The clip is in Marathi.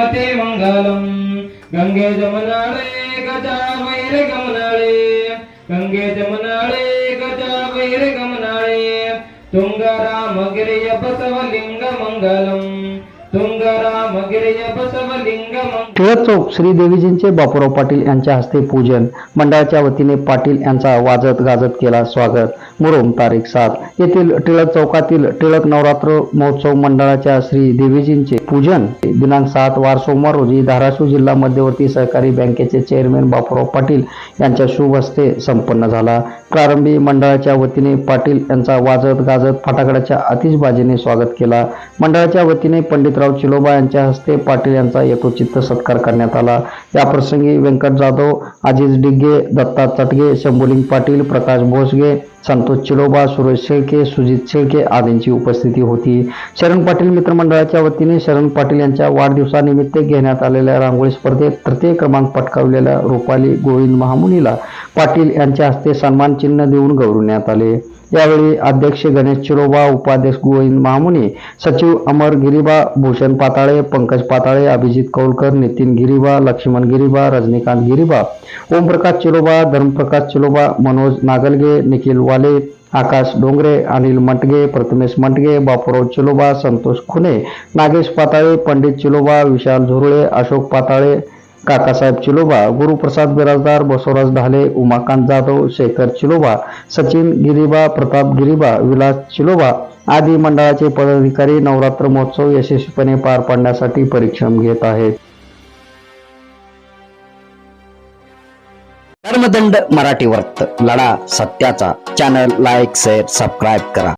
மதே மங்களம் கங்கே ஜமுனாளே கஜா வைர கமனாளே கங்கே ஜமுனாளே கஜா வைர கமனாளே துங்கராமகிரிய பசவலிங்க மங்களம் துங்கரா टिळक चौक श्री देवीजींचे बापूराव पाटील यांच्या हस्ते पूजन. मंडळाच्या वतीने पाटील यांचा वाजत गाजत केला स्वागत. मुरुम तारीख सात. येथील टिळक चौकातील टिळक नवरात्र महोत्सव मंडळाच्या श्री देवीजींचे पूजन. दिनांक सात वार सोमवार रोजी धाराशिव जिल्हा मध्यवर्ती सहकारी बँकेचे चेअरमॅन बापूराव पाटील यांच्या शुभ हस्ते संपन्न झाला. प्रारंभी मंडळाच्या वतीने पाटील यांचा वाजत गाजत फटाकड्याच्या आतिषबाजीने स्वागत केला. मंडळाच्या वतीने पंडितराव चिलोबा यांच्या हस्ते पाटील यांचा यथोचित सत्कार करण्यात आला. या प्रसंगी व्यंकट जाधव अजिज डिग्गे दत्ता चटगे शंभुलिंग पाटील प्रकाश भोसगे संतोष चिलोबा सुरेश शेळके सुजित शेळके आदींची उपस्थिती होती. शरण पाटील मित्रमंडळाच्या वतीने शरण पाटील यांच्या वाढदिवसानिमित्त घेण्यात आलेल्या रांगोळी स्पर्धेत तृतीय क्रमांक पटकावलेल्या रुपाली गोविंद महामुनीला पाटील यांच्या हस्ते सन्मान चिन्ह देऊन गौरवण्यात आले. यावेळी अध्यक्ष गणेश चिरोबा उपाध्यक्ष गोविंद महामुनी सचिव अमर गिरिबा भूषण पाताळे पंकज पाताळे अभिजित कौलकर नितीन गिरिबा लक्ष्मण गिरिबा रजनीकांत गिरिबा ओमप्रकाश चिरोबा धर्मप्रकाश चिलोबा मनोज नागलगे निखिल वाले आकाश डोंगरे अनिल मंटगे प्रथमेश मंटगे बापूराव चिलोबा संतोष खुने नागेश पाताळे पंडित चिलोबा विशाल झुरळे अशोक पाताळे काकासाहेब चिलोबा गुरुप्रसाद बिराजदार बसवराज ढाले उमाकांत जाधव शेखर चिलोबा सचिन गिरीबा प्रताप गिरीबा विलास चिलोबा आदी मंडळाचे पदाधिकारी नवरात्र महोत्सव यशस्वीपणे पार पाडण्यासाठी परिश्रम घेत आहेत. कर्मदंड मराठी वर्त लढा सत्याचा. चॅनल लाईक शेअर सबस्क्राईब करा.